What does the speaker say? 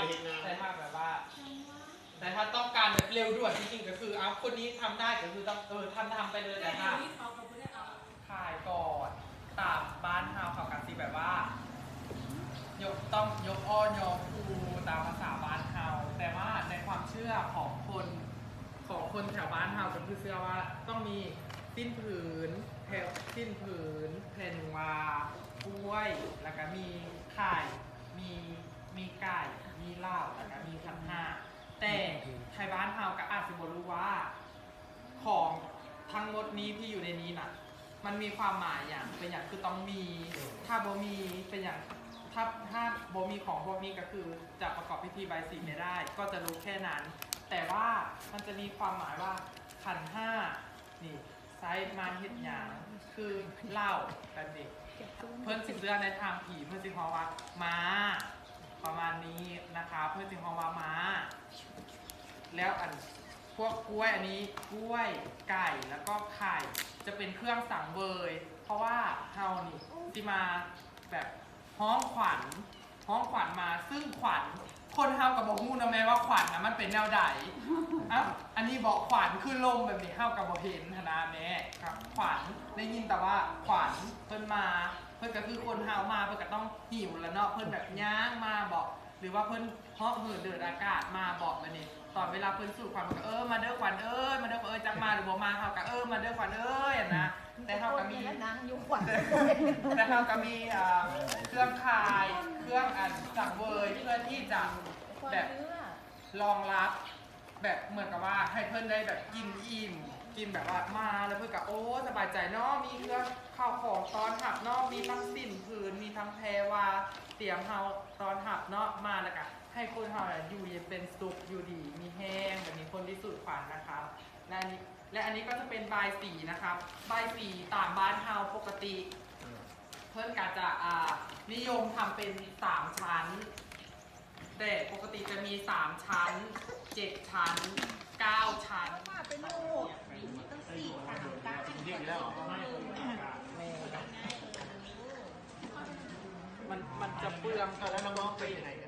พิพิแต่เก่งถ้าในเฮงนาแต่ถ้าแบบว่า แต่ถ้าต้องการแบบเร็วด่วนจริงๆก็คือเอาคนนี้ทำได้ก็คือต้องเออทำทำไปเลยแต่ถ้าขายก่อนตามบ้านเฮาเขากันสิแบบว่า ยกต้องยกอ้อนยกคูตามภาษาบ้านเฮาแต่ว่าในความเชื่อของคนของคนแถวบ้านเฮาก็คือเชื่อว่าต้องมีสิ้นผืนแถวสิ้นผืนเพนวากล้วย แล้วก็มีไข่มีมีไก่มีเหล้าแล้วก็มีขันห้าแต่ไทยบ้านเฮาก็อาจจะบ่รู้ว่า ของทั้ งหมดนี้ที่อยู่ในนี้น่ะ มันมีความหมายอย่างเป็นอย่างคือต้องมี ถ้าโบมีเป็นอย่างถ้าถ้าโบมีของพวกนี้ก็คือจะประกอบพิธีใบายสีไม่ได้ ก็จะรู้แค่นั้น แต่ว่ามันจะมีความหมายว่าขันห้านี่ไซส์มาเห็ดหยางคือเหล้าแบบนี้เพื่อนสิเสื้อในทางผีเพื่อนสิฮอว่ามาประมาณนี้นะคะ เพื่อนสิฮอว่ามาแล้วอัน พวกกล้วยอันนี้กล้วยไก่แล้วก็ไข่ จะเป็นเครื่องสังเวย เพราะว่าเฮานี่ที่มาแบบห้องขวัญห้องขวัญมาซึ่งขวัญคนเฮากับบอกมูนะแม่ว่าขวัญนะมันเป็นแนวใดอะอันนี้บอกขวัญคือลมแบบนี้เฮากับบอกเห็นธนาแม่ครับขวัญได้ยินแต่ว่าขวัญเพิ่นมา เพิ่นก็คือคนเฮามาเพิ่นก็ต้องหิวแล้วเนาะเพิ่นแบบย่างมาบอก หรือว่าเพิ่นเพาะเหินเดินอากาศมาบอกมานี่ ตอนเวลาเพิ่นสู่ขวัญมันก็เออมาเด้อขวัญเอ้ยมาเด้อขวัญเอ้ยจักมาหรือบ่มาเฮาก็เออมาเด้อขวัญเอ้ยอะนะแต่เฮาก็มี นางอยู่ขวัญแต่เฮาก็มีอ่าเครื่องคาย เครื่องอันสังเวยเพื่อที่จะแบบ รองรับแบบเหมือนกับว่าให้เพื่อนได้แบบกินอิ่มกินแบบว่ามาแล้วเพื่อนกับโอ้สบายใจเนาะมีเครื่องข้าวของตอนหับเนาะมีทั้งสิ่นผืนมีทั้งแพรวาเตรียมเฮาตอนหับเนาะมาแล้วก็ ให้คนเฮาน่ะอยู่เย็นเป็นสุขอยู่ดี มีแห้งแบบนี้คนที่สุดขวัญนะครับและอันนี้และอันนี้ก็จะเป็นบายสีนะครับบายสีตามบ้านเฮาปกติ เพื่อนกาจะอ่านิยมทำเป็นสามชั้น แต่ปกติจะมีสามชั้นเจ็ดชั้นเก้าชั้นมาเป็นลูกต้องสี่สามเก้าเรียกแล้วเหรอมันมันจะเปลืองอะแล้วน้องๆไปไหนกัน